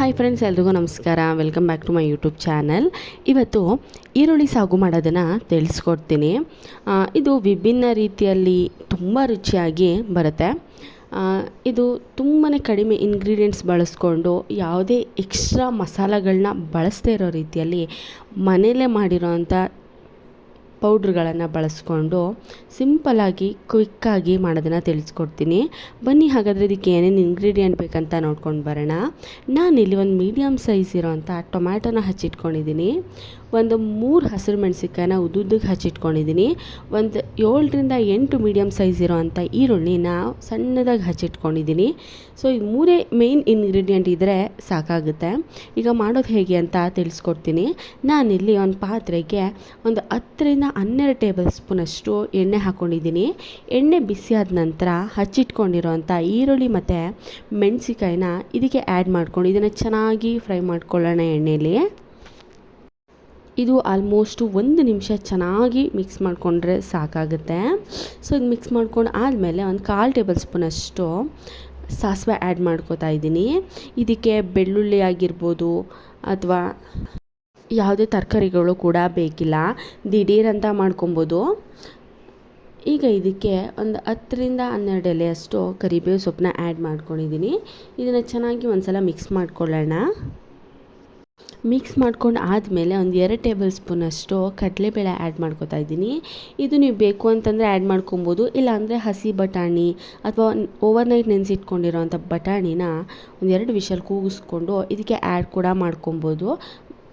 Hi friends ಎಲ್ರಿಗೂ ನಮಸ್ಕಾರ. Welcome back to my YouTube channel ಇವತ್ತು ಈರುಳ್ಳಿ ಸಾಗು ಮಾಡೋದನ್ನು ತಿಳಿಸ್ಕೊಡ್ತೀನಿ. ಇದು ವಿಭಿನ್ನ ರೀತಿಯಲ್ಲಿ ತುಂಬ ರುಚಿಯಾಗಿ ಬರುತ್ತೆ. ಇದು ತುಂಬಾ ಕಡಿಮೆ ಇಂಗ್ರೀಡಿಯೆಂಟ್ಸ್ ಬಳಸ್ಕೊಂಡು ಯಾವುದೇ ಎಕ್ಸ್ಟ್ರಾ ಮಸಾಲೆಗಳನ್ನ ಬಳಸದೇ ಇರೋ ರೀತಿಯಲ್ಲಿ ಮನೆಯಲ್ಲೇ ಮಾಡಿರೋವಂಥ ಪೌಡ್ರ್ಗಳನ್ನು ಬಳಸ್ಕೊಂಡು ಸಿಂಪಲಾಗಿ ಕ್ವಿಕ್ಕಾಗಿ ಮಾಡೋದನ್ನು ತಿಳಿಸ್ಕೊಡ್ತೀನಿ. ಬನ್ನಿ, ಹಾಗಾದರೆ ಇದಕ್ಕೆ ಏನೇನು ಇಂಗ್ರೀಡಿಯೆಂಟ್ ಬೇಕಂತ ನೋಡ್ಕೊಂಡು ಬರೋಣ. ನಾನಿಲ್ಲಿ ಒಂದು ಮೀಡಿಯಮ್ ಸೈಜ್ ಇರೋವಂಥ ಟೊಮ್ಯಾಟೊನ ಹಚ್ಚಿಟ್ಕೊಂಡಿದ್ದೀನಿ. ಒಂದು ಮೂರು ಹಸಿರು ಮೆಣಸಿನ್ಕಾಯಿನ ಉದ್ದುದ್ದಕ್ಕೆ ಹಚ್ಚಿಟ್ಕೊಂಡಿದ್ದೀನಿ. ಒಂದು ಏಳರಿಂದ ಎಂಟು ಮೀಡಿಯಮ್ ಸೈಜ್ ಇರೋವಂಥ ಈರುಳ್ಳಿನ ಸಣ್ಣದಾಗಿ ಹಚ್ಚಿಟ್ಕೊಂಡಿದ್ದೀನಿ. ಸೊ ಈ ಮೂರೇ ಮೇಯ್ನ್ ಇಂಗ್ರೀಡಿಯೆಂಟ್ ಇದ್ದರೆ ಸಾಕಾಗುತ್ತೆ. ಈಗ ಮಾಡೋದು ಹೇಗೆ ಅಂತ ತಿಳಿಸ್ಕೊಡ್ತೀನಿ. ನಾನಿಲ್ಲಿ ಒಂದು ಪಾತ್ರೆಗೆ ಒಂದು ಹತ್ತರಿಂದ ಹನ್ನೆರಡು ಟೇಬಲ್ ಸ್ಪೂನಷ್ಟು ಎಣ್ಣೆ ಹಾಕ್ಕೊಂಡಿದ್ದೀನಿ ಎಣ್ಣೆ ಬಿಸಿಯಾದ ನಂತರ ಹಚ್ಚಿಟ್ಕೊಂಡಿರೋವಂಥ ಈರುಳ್ಳಿ ಮತ್ತು ಮೆಣಸಿಕಾಯಿನ ಇದಕ್ಕೆ ಆ್ಯಡ್ ಮಾಡ್ಕೊಂಡು ಇದನ್ನು ಚೆನ್ನಾಗಿ ಫ್ರೈ ಮಾಡ್ಕೊಳ್ಳೋಣ ಎಣ್ಣೆಯಲ್ಲಿ ಇದು ಆಲ್ಮೋಸ್ಟು ಒಂದು ನಿಮಿಷ ಚೆನ್ನಾಗಿ ಮಿಕ್ಸ್ ಮಾಡಿಕೊಂಡ್ರೆ ಸಾಕಾಗುತ್ತೆ. ಸೊ ಇದು ಮಿಕ್ಸ್ ಮಾಡ್ಕೊಂಡು ಆದಮೇಲೆ ಒಂದು ಕಾಲು ಟೇಬಲ್ ಸ್ಪೂನಷ್ಟು ಸಾಸಿವೆ ಆ್ಯಡ್ ಮಾಡ್ಕೋತಾ ಇದ್ದೀನಿ. ಇದಕ್ಕೆ ಬೆಳ್ಳುಳ್ಳಿ ಆಗಿರ್ಬೋದು ಅಥವಾ ಯಾವುದೇ ತರಕಾರಿಗಳು ಕೂಡ ಬೇಕಿಲ್ಲ. ದಿಢೀರಂತ ಮಾಡ್ಕೊಬೋದು. ಈಗ ಇದಕ್ಕೆ ಒಂದು ಹತ್ತರಿಂದ ಹನ್ನೆರಡು ಎಲೆಯಷ್ಟು ಕರಿಬೇವು ಸೊಪ್ಪನ್ನ ಆ್ಯಡ್ ಮಾಡ್ಕೊಂಡಿದ್ದೀನಿ. ಇದನ್ನು ಚೆನ್ನಾಗಿ ಒಂದು ಸಲ ಮಿಕ್ಸ್ ಮಾಡ್ಕೊಳ್ಳೋಣ. ಮಿಕ್ಸ್ ಮಾಡ್ಕೊಂಡು ಆದಮೇಲೆ ಒಂದು ಎರಡು ಟೇಬಲ್ ಸ್ಪೂನಷ್ಟು ಕಡಲೆಬೇಳೆ ಆ್ಯಡ್ ಮಾಡ್ಕೋತಾ ಇದ್ದೀನಿ. ಇದು ನೀವು ಬೇಕು ಅಂತಂದರೆ ಆ್ಯಡ್ ಮಾಡ್ಕೊಬೋದು, ಇಲ್ಲಾಂದರೆ ಹಸಿ ಬಟಾಣಿ ಅಥವಾ ಓವರ್ನೈಟ್ ನೆನೆಸಿಟ್ಕೊಂಡಿರೋಂಥ ಬಟಾಣಿನ ಒಂದು ಎರಡು ವಿಷಲ್ ಕೂಗಿಸ್ಕೊಂಡು ಇದಕ್ಕೆ ಆ್ಯಡ್ ಕೂಡ ಮಾಡ್ಕೊಬೋದು.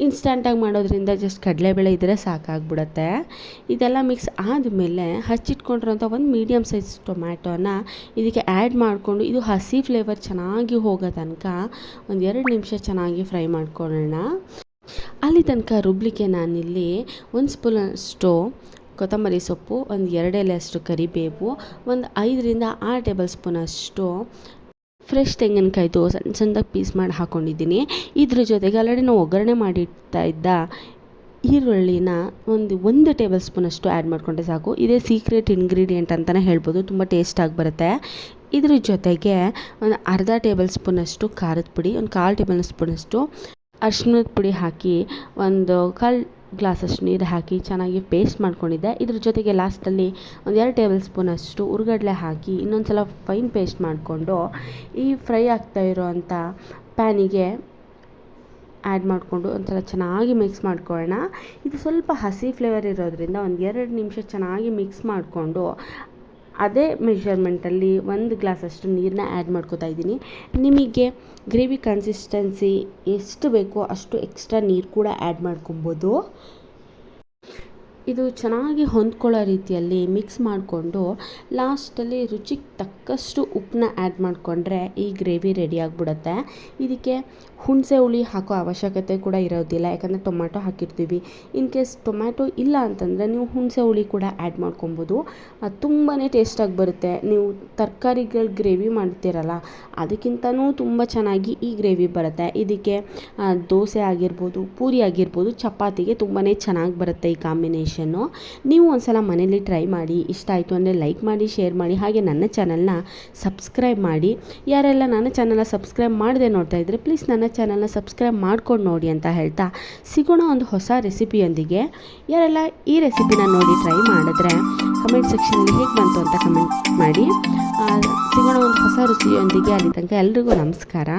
ಇನ್ಸ್ಟಂಟಾಗಿ ಮಾಡೋದ್ರಿಂದ ಜಸ್ಟ್ ಕಡಲೆಬೇಳೆ ಇದ್ದರೆ ಸಾಕಾಗ್ಬಿಡುತ್ತೆ. ಇದೆಲ್ಲ ಮಿಕ್ಸ್ ಆದಮೇಲೆ ಹಚ್ಚಿಟ್ಕೊಂಡಿರೋಂಥ ಒಂದು ಮೀಡಿಯಮ್ ಸೈಜ್ ಟೊಮ್ಯಾಟೋನ ಇದಕ್ಕೆ ಆ್ಯಡ್ ಮಾಡಿಕೊಂಡು ಇದು ಹಸಿ ಫ್ಲೇವರ್ ಚೆನ್ನಾಗಿ ಹೋಗೋ ತನಕ ಒಂದು ಎರಡು ನಿಮಿಷ ಚೆನ್ನಾಗಿ ಫ್ರೈ ಮಾಡ್ಕೊಳ್ಳೋಣ. ಅಲ್ಲಿ ತನಕ ರುಬ್ಲಿಕ್ಕೆ ನಾನಿಲ್ಲಿ ಒಂದು ಸ್ಪೂನಷ್ಟು ಕೊತ್ತಂಬರಿ ಸೊಪ್ಪು, ಒಂದು ಎರಡು ಎಲೆಯಷ್ಟು ಕರಿಬೇವು, ಒಂದು ಐದರಿಂದ ಆರು ಟೇಬಲ್ ಸ್ಪೂನಷ್ಟು ಫ್ರೆಶ್ ತೆಂಗಿನಕಾಯ್ದು ಸಣ್ಣ ಸಣ್ಣದಾಗಿ ಪೀಸ್ ಮಾಡಿ ಹಾಕ್ಕೊಂಡಿದ್ದೀನಿ ಇದ್ರ ಜೊತೆಗೆ ಆಲ್ರೆಡಿ ನಾವು ಒಗ್ಗರಣೆ ಮಾಡಿಡ್ತಾ ಇದ್ದ ಈರುಳ್ಳಿನ ಒಂದು ಒಂದು ಟೇಬಲ್ ಸ್ಪೂನಷ್ಟು ಆ್ಯಡ್ ಮಾಡಿಕೊಂಡ್ರೆ ಸಾಕು. ಇದೇ ಸೀಕ್ರೆಟ್ ಇಂಗ್ರೀಡಿಯೆಂಟ್ ಅಂತಲೇ ಹೇಳ್ಬೋದು. ತುಂಬ ಟೇಸ್ಟಾಗಿ ಬರುತ್ತೆ. ಇದ್ರ ಜೊತೆಗೆ ಒಂದು ಅರ್ಧ ಟೇಬಲ್ ಸ್ಪೂನಷ್ಟು ಖಾರದ ಪುಡಿ, ಒಂದು ಕಾಲು ಟೇಬಲ್ ಸ್ಪೂನಷ್ಟು ಅರ್ಶಿನದ ಪುಡಿ ಹಾಕಿ ಒಂದು ಕಾಲು ಗ್ಲಾಸಷ್ಟು ನೀರು ಹಾಕಿ ಚೆನ್ನಾಗಿ ಪೇಸ್ಟ್ ಮಾಡ್ಕೊಂಡಿದ್ದೆ. ಇದ್ರ ಜೊತೆಗೆ ಲಾಸ್ಟಲ್ಲಿ ಒಂದು ಎರಡು ಟೇಬಲ್ ಸ್ಪೂನ್ ಅಷ್ಟು ಉರ್ಗಡ್ಲೆ ಹಾಕಿ ಇನ್ನೊಂದು ಸಲ ಫೈನ್ ಪೇಸ್ಟ್ ಮಾಡಿಕೊಂಡು ಈ ಫ್ರೈ ಆಗ್ತಾ ಇರೋವಂಥ ಪ್ಯಾನಿಗೆ ಆ್ಯಡ್ ಮಾಡಿಕೊಂಡು ಒಂದ್ಸಲ ಚೆನ್ನಾಗಿ ಮಿಕ್ಸ್ ಮಾಡ್ಕೊಳ್ಳೋಣ. ಇದು ಸ್ವಲ್ಪ ಹಸಿ ಫ್ಲೇವರ್ ಇರೋದ್ರಿಂದ ಒಂದು ಎರಡು ನಿಮಿಷ ಚೆನ್ನಾಗಿ ಮಿಕ್ಸ್ ಮಾಡಿಕೊಂಡು ಅದೇ ಮೆಷರ್ಮೆಂಟಲ್ಲಿ ಒಂದು ಗ್ಲಾಸಷ್ಟು ನೀರನ್ನ ಆ್ಯಡ್ ಮಾಡ್ಕೋತಾ ಇದ್ದೀನಿ. ನಿಮಗೆ ಗ್ರೇವಿ ಕನ್ಸಿಸ್ಟೆನ್ಸಿ ಎಷ್ಟು ಬೇಕೋ ಅಷ್ಟು ಎಕ್ಸ್ಟ್ರಾ ನೀರು ಕೂಡ ಆ್ಯಡ್ ಮಾಡ್ಕೊಬೋದು. ಇದು ಚೆನ್ನಾಗಿ ಹೊಂದ್ಕೊಳ್ಳೋ ರೀತಿಯಲ್ಲಿ ಮಿಕ್ಸ್ ಮಾಡಿಕೊಂಡು ಲಾಸ್ಟಲ್ಲಿ ರುಚಿಗೆ ತಕ್ಕಷ್ಟು ಉಪ್ಪನ್ನ ಆ್ಯಡ್ ಮಾಡಿಕೊಂಡ್ರೆ ಈ ಗ್ರೇವಿ ರೆಡಿ ಆಗಿಬಿಡುತ್ತೆ. ಇದಕ್ಕೆ ಹುಣಸೆ ಹುಳಿ ಹಾಕೋ ಅವಶ್ಯಕತೆ ಕೂಡ ಇರೋದಿಲ್ಲ, ಯಾಕಂದರೆ ಟೊಮ್ಯಾಟೊ ಹಾಕಿರ್ತೀವಿ. ಇನ್ ಕೇಸ್ ಟೊಮ್ಯಾಟೊ ಇಲ್ಲ ಅಂತಂದರೆ ನೀವು ಹುಣಸೆ ಹುಳಿ ಕೂಡ ಆ್ಯಡ್ ಮಾಡ್ಕೊಬೋದು. ತುಂಬಾ ಟೇಸ್ಟಾಗಿ ಬರುತ್ತೆ. ನೀವು ತರಕಾರಿಗಳು ಗ್ರೇವಿ ಮಾಡ್ತೀರಲ್ಲ, ಅದಕ್ಕಿಂತನೂ ತುಂಬ ಚೆನ್ನಾಗಿ ಈ ಗ್ರೇವಿ ಬರುತ್ತೆ. ಇದಕ್ಕೆ ದೋಸೆ ಆಗಿರ್ಬೋದು, ಪೂರಿ ಆಗಿರ್ಬೋದು, ಚಪಾತಿಗೆ ತುಂಬಾ ಚೆನ್ನಾಗಿ ಬರುತ್ತೆ ಈ ಕಾಂಬಿನೇಷನ್ನು ನೀವು ಒಂದ್ಸಲ ಮನೇಲಿ ಟ್ರೈ ಮಾಡಿ, ಇಷ್ಟ ಆಯಿತು ಅಂದರೆ ಲೈಕ್ ಮಾಡಿ, ಶೇರ್ ಮಾಡಿ, ಹಾಗೆ ನನ್ನ ಚಾನಲ್ನ ಸಬ್ಸ್ಕ್ರೈಬ್ ಮಾಡಿ. ಯಾರೆಲ್ಲ ನನ್ನ ಚಾನಲ್ನ ಸಬ್ಸ್ಕ್ರೈಬ್ ಮಾಡದೆ ನೋಡ್ತಾ ಇದ್ದರೆ ಪ್ಲೀಸ್ ನನ್ನ ಚಾನಲ್ನ ಸಬ್ಸ್ಕ್ರೈಬ್ ಮಾಡ್ಕೊಂಡು ನೋಡಿ ಅಂತ ಹೇಳ್ತಾ ಸಿಗೋಣ ಒಂದು ಹೊಸ ರೆಸಿಪಿಯೊಂದಿಗೆ. ಯಾರೆಲ್ಲ ಈ ರೆಸಿಪಿನ ನೋಡಿ ಟ್ರೈ ಮಾಡಿದ್ರೆ ಕಮೆಂಟ್ ಸೆಕ್ಷನಲ್ಲಿ ಹೇಗೆ ಬಂತು ಅಂತ ಕಮೆಂಟ್ ಮಾಡಿ. ಸಿಗೋಣ ಒಂದು ಹೊಸ ರುಚಿಯೊಂದಿಗೆ ಅಲ್ಲಿ ತನಕ ಎಲ್ರಿಗೂ ನಮಸ್ಕಾರ.